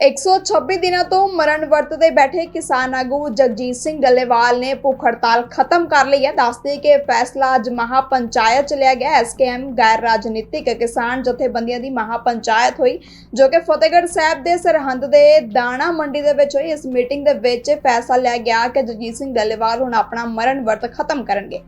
126 ਦਿਨਾਂ ਤੋਂ ਮਰਨ ਵਰਤ ਤੇ ਬੈਠੇ ਕਿਸਾਨ ਆਗੂ ਜਗਜੀਤ ਸਿੰਘ ਡੱਲੇਵਾਲ ਨੇ ਭੁੱਖ ਹੜਤਾਲ ਖਤਮ ਕਰ ਲਈ ਹੈ। ਦੱਸਦੇ ਕਿ ਫੈਸਲਾ ਅੱਜ ਮਹਾ ਪੰਚਾਇਤ ਚ ਲਿਆ ਗਿਆ। ਐਸਕੇਐਮ ਗੈਰ ਰਾਜਨੀਤਿਕ ਕਿਸਾਨ ਜਥੇਬੰਦੀਆਂ ਦੀ ਮਹਾ ਪੰਚਾਇਤ ਹੋਈ, ਜੋ ਕਿ ਫਤਿਹਗੜ੍ਹ ਸਾਹਿਬ ਦੇ ਸਰਹੰਦ ਦੇ ਦਾਣਾ ਮੰਡੀ ਦੇ ਵਿੱਚ ਹੋਈ। ਇਸ ਮੀਟਿੰਗ ਦੇ ਵਿੱਚ ਫੈਸਲਾ ਲਿਆ ਗਿਆ ਕਿ ਜਗਜੀਤ ਸਿੰਘ ਡੱਲੇਵਾਲ ਹੁਣ ਆਪਣਾ ਮਰਨ ਵਰਤ ਖਤਮ ਕਰਨਗੇ।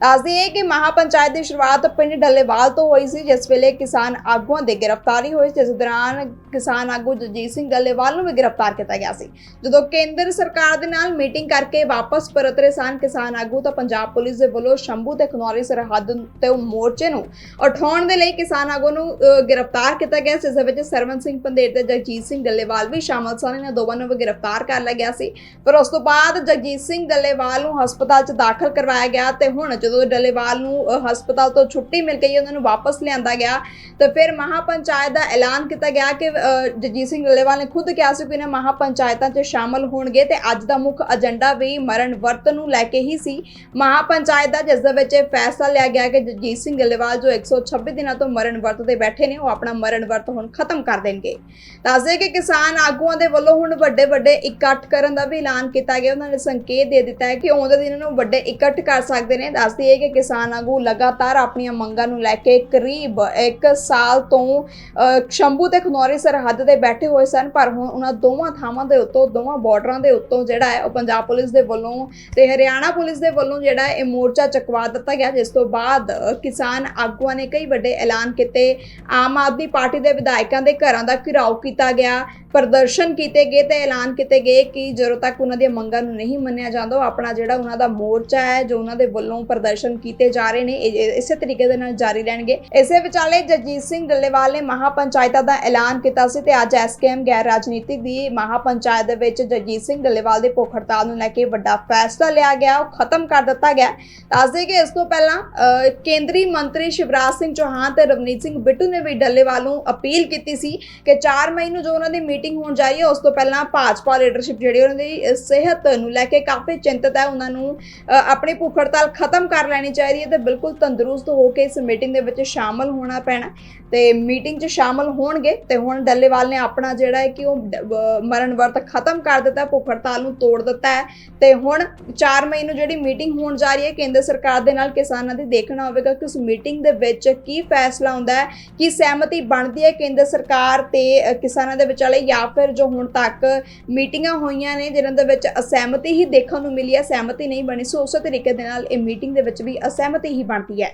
ਦੱਸਦੀ ਹੈ ਕਿ ਮਹਾ ਪੰਚਾਇਤ ਦੀ ਸ਼ੁਰੂਆਤ ਪਿੰਡ ਡੱਲੇਵਾਲ ਤੋਂ ਹੋਈ ਸੀ, ਜਿਸ ਵੇਲੇ ਕਿਸਾਨ ਆਗੂਆਂ ਦੀ ਗ੍ਰਿਫਤਾਰੀ ਹੋਈ। ਜਿਸ ਦੌਰਾਨ ਕਿਸਾਨ ਆਗੂ ਜਗਜੀਤ ਸਿੰਘ ਡੱਲੇਵਾਲ ਨੂੰ ਵੀ ਗ੍ਰਿਫਤਾਰ ਕੀਤਾ ਗਿਆ ਸੀ। ਜਦੋਂ ਕੇਂਦਰ ਸਰਕਾਰ ਦੇ ਨਾਲ ਮੀਟਿੰਗ ਕਰਕੇ ਵਾਪਸ ਪਰਤ ਰਹੇ ਸਨ ਕਿਸਾਨ ਆਗੂ ਤਾਂ ਪੰਜਾਬ ਪੁਲਿਸ ਦੇ ਵੱਲੋਂ ਸ਼ੰਭੂ ਤੇ ਖਨੌਰੀ ਸਰਹੱਦ ਤੇ ਮੋਰਚੇ ਨੂੰ ਉਠਾਉਣ ਦੇ ਲਈ ਕਿਸਾਨ ਆਗੂ ਨੂੰ ਗ੍ਰਿਫਤਾਰ ਕੀਤਾ ਗਿਆ ਸੀ ਇਸ ਵਿੱਚ ਸਰਵਨ ਸਿੰਘ ਪੰਦੇਰ ਤੇ ਜਗਜੀਤ ਸਿੰਘ ਡੱਲੇਵਾਲ ਵੀ ਸ਼ਾਮਲ ਸਨ। ਇਹਨਾਂ ਦੋਵਾਂ ਨੂੰ ਵੀ ਗ੍ਰਿਫਤਾਰ ਕਰ ਲਿਆ ਗਿਆ ਸੀ। ਪਰ ਉਸ ਤੋਂ ਬਾਅਦ ਜਗਜੀਤ ਸਿੰਘ ਡੱਲੇਵਾਲ ਨੂੰ ਹਸਪਤਾਲ 'ਚ ਦਾਖਲ ਕਰਵਾਇਆ ਗਿਆ ਤੇ ਹੁਣ ਜਦੋਂ ਡੱਲੇਵਾਲ ਨੂੰ ਹਸਪਤਾਲ ਤੋਂ ਛੁੱਟੀ ਮਿਲ ਗਈ, ਉਹਨਾਂ ਨੂੰ ਵਾਪਸ ਲਿਆਂਦਾ ਗਿਆ ਤੇ ਫਿਰ ਮਹਾ ਪੰਚਾਇਤ ਦਾ ਐਲਾਨ ਕੀਤਾ ਗਿਆ ਕਿ ਜਗਜੀਤ ਸਿੰਘ ਡੱਲੇਵਾਲ ਨੇ ਖੁਦ ਕਿਹਾ ਸੀ ਕਿ ਇਹਨਾਂ ਮਹਾ ਪੰਚਾਇਤਾਂ 'ਚ ਸ਼ਾਮਲ ਹੋਣਗੇ ਤੇ ਅੱਜ ਦਾ ਮੁੱਖ ਏਜੰਡਾ ਵੀ ਮਰਨ ਵਰਤ ਨੂੰ ਲੈ ਕੇ ਹੀ ਸੀ। ਮਹਾ ਪੰਚਾਇਤ ਦਾ ਜਿਸ ਦੇ ਵਿੱਚ ਫੈਸਲਾ ਲਿਆ ਗਿਆ ਕਿ ਜਗਜੀਤ ਸਿੰਘ ਡੱਲੇਵਾਲ ਜੋ 126 ਦਿਨਾਂ ਤੋਂ ਮਰਨ ਵਰਤ ਤੇ ਬੈਠੇ ਨੇ ਉਹ ਆਪਣਾ ਮਰਨ ਵਰਤ ਹੁਣ ਖਤਮ ਕਰ ਦੇਣਗੇ। ਦੱਸਦੇ ਕਿ ਕਿਸਾਨ ਆਗੂਆਂ ਦੇ ਵੱਲੋਂ ਹੁਣ ਵੱਡੇ ਵੱਡੇ ਇਕੱਠ ਕਰਨ ਦਾ ਵੀ ਐਲਾਨ ਕੀਤਾ ਗਿਆ। ਉਹਨਾਂ ਨੇ ਸੰਕੇਤ ਦੇ ਦਿੱਤਾ ਹੈ ਕਿ ਆਉਂਦੇ ਦਿਨਾਂ ਨੂੰ ਵੱਡੇ ਇਕੱਠ ਕਰ ਸਕਦੇ ਨੇ। ਦੱਸਦੀ ਹੈ ਕਿ ਕਿਸਾਨ ਆਗੂ ਲਗਾਤਾਰ ਆਪਣੀਆਂ ਮੰਗਾਂ ਨੂੰ ਲੈ ਕੇ ਕਰੀਬ 1 ਸਾਲ ਤੋਂ ਅ, ਸ਼ੰਭੂ ਤੇ ਖਨੌਰੀ ਸਰਹੱਦ ਤੇ ਬੈਠੇ ਹੋਏ ਸਨ। ਪਰ ਹੁਣ ਉਹਨਾਂ ਦੋਵਾਂ ਥਾਵਾਂ ਦੇ ਉੱਤੋਂ, ਦੋਵਾਂ ਬਾਰਡਰਾਂ ਦੇ ਉੱਤੋਂ ਜਿਹੜਾ ਹੈ, ਉਹ ਪੰਜਾਬ ਪੁਲਿਸ ਦੇ ਵੱਲੋਂ ਤੇ ਹਰਿਆਣਾ ਪੁਲਿਸ ਦੇ ਵੱਲੋਂ ਜਿਹੜਾ ਹੈ ਇਹ ਮੋਰਚਾ ਚਕਵਾ ਦਿੱਤਾ ਗਿਆ, ਜਿਸ ਤੋਂ ਬਾਅਦ ਕਿਸਾਨ ਆਗੂਆਂ ਨੇ ਕਈ ਵੱਡੇ ਐਲਾਨ ਕੀਤੇ। ਆਮ ਆਦਮੀ ਪਾਰਟੀ ਦੇ ਵਿਧਾਇਕਾਂ ਦੇ ਘਰਾਂ ਦਾ ਘਿਰਾਓ ਕੀਤਾ ਗਿਆ, ਪ੍ਰਦਰਸ਼ਨ ਕੀਤੇ ਗਏ ਤੇ ਐਲਾਨ ਕੀਤੇ ਗਏ ਕਿ ਜਦੋਂ ਤੱਕ ਉਹਨਾਂ ਦੀਆਂ ਮੰਗਾਂ ਨੂੰ ਨਹੀਂ ਮੰਨਿਆ ਜਾਂਦਾ ਆਪਣਾ ਜਿਹੜਾ ਉਹਨਾਂ ਦਾ ਮੋਰਚਾ ਹੈ, ਜੋ ਉਹਨਾਂ ਦੇ ਵੱਲੋਂ ਪ੍ਰਦਰਸ਼ਨ ਕੀਤੇ ਜਾ ਰਹੇ ਨੇ ਇਸੇ ਤਰੀਕੇ ਦੇ ਨਾਲ ਜਾਰੀ ਰਹਿਣਗੇ। ਇਸੇ ਵਿਚਾਲੇ ਜਗਜੀਤ ਸਿੰਘ ਡੱਲੇਵਾਲ ਨੇ ਮਹਾ ਪੰਚਾਇਤਾਂ ਦਾ ਐਲਾਨ ਕੀਤਾ ਸੀ ਤੇ ਅੱਜ ਐਸਕੇਐਮ ਗੈਰ ਰਾਜਨੀਤਿਕ ਦੀ ਮਹਾ ਦੇ ਵਿੱਚ ਜਗਜੀਤ ਸਿੰਘ ਡੱਲੇਵਾਲ ਦੇ ਭੁੱਖ ਹੜਤਾਲ ਨੂੰ ਲੈ ਕੇ ਵੱਡਾ ਫੈਸਲਾ ਲਿਆ ਗਿਆ ਉਹ ਖਤਮ ਕਰ ਦਿੱਤਾ ਗਿਆ। ਦੱਸਦੇ ਕਿ ਇਸ ਤੋਂ ਪਹਿਲਾਂ ਕੇਂਦਰੀ ਮੰਤਰੀ ਸ਼ਿਵਰਾਜ ਸਿੰਘ ਚੌਹਾਨ ਤੇ ਰਵਨੀਤ ਸਿੰਘ ਬਿੱਟੂ ਨੇ ਵੀ ਡੱਲੇਵਾਲ ਨੂੰ ਅਪੀਲ ਕੀਤੀ ਸੀ ਕਿ 4 ਮਈ ਨੂੰ ਜੋ ਉਹਨਾਂ ਦੀ ਮੀਟਿੰਗ ਹੋਣ ਜਾ ਰਹੀ ਹੈ ਉਸ ਤੋਂ ਪਹਿਲਾਂ ਭਾਜਪਾ ਲੀਡਰਸ਼ਿਪ ਜਿਹੜੀ ਉਹਨਾਂ ਦੀ ਸਿਹਤ ਨੂੰ ਲੈ ਕੇ ਕਾਫੀ ਚਿੰਤਤ ਹੈ। ਉਹਨਾਂ ਨੂੰ ਅ, ਆਪਣੀ ਭੁੱਖ ਹੜਤਾਲ ਖਤਮ ਕਰ ਲੈਣੀ ਚਾਹੀਦੀ ਹੈ ਤੇ ਬਿਲਕੁਲ ਤੰਦਰੁਸਤ ਹੋ ਕੇ ਇਸ ਮੀਟਿੰਗ ਦੇ ਵਿੱਚ ਸ਼ਾਮਲ ਹੋਣਾ ਪੈਣਾ। ਤੇ ਮੀਟਿੰਗ 'ਚ ਸ਼ਾਮਲ ਹੋਣਗੇ ਤੇ ਹੁਣ ਡੱਲੇਵਾਲ ਨੇ ਆਪਣਾ ਜਿਹੜਾ ਹੈ ਕਿ ਉਹ ਮਰਨ ਵਰਤ ਖਤਮ ਕਰ ਦਿੱਤਾ, ਭੁੱਖ ਹੜਤਾਲ ਨੂੰ ਤੋੜ ਦਿੱਤਾ ਹੈ। ਤੇ ਹੁਣ 4 ਮਈ ਨੂੰ ਜਿਹੜੀ ਮੀਟਿੰਗ ਹੋਣ ਜਾ ਰਹੀ ਹੈ, ਕੇਂਦਰ ਸਰਕਾਰ ਦੇ ਨਾਲ ਕਿਸਾਨਾਂ ਦੀ ਦੇਖਣਾ ਹੋਵੇਗਾ ਕਿ ਉਸ ਮੀਟਿੰਗ ਦੇ ਵਿੱਚ ਕੀ ਫੈਸਲਾ ਹੁੰਦਾ ਹੈ, ਕੀ ਸਹਿਮਤੀ ਬਣਦੀ ਹੈ ਕੇਂਦਰ ਸਰਕਾਰ ਤੇ ਕਿਸਾਨਾਂ ਦੇ ਵਿਚਾਲੇ ਜਾਂ ਫਿਰ ਜੋ ਹੁਣ ਤੱਕ ਮੀਟਿੰਗਾਂ ਹੋਈਆਂ ਨੇ, ਜਿਨ੍ਹਾਂ ਦੇ ਵਿੱਚ ਅਸਹਿਮਤੀ ਹੀ ਦੇਖਣ ਨੂੰ ਮਿਲੀ ਹੈ, ਸਹਿਮਤੀ ਨਹੀਂ ਬਣੀ, ਸੋ ਉਸੇ ਤਰੀਕੇ ਦੇ ਨਾਲ ਇਹ ਮੀਟਿੰਗ ਦੇ ਵਿੱਚ ਵੀ ਅਸਹਿਮਤੀ ਹੀ ਬਣਦੀ ਹੈ।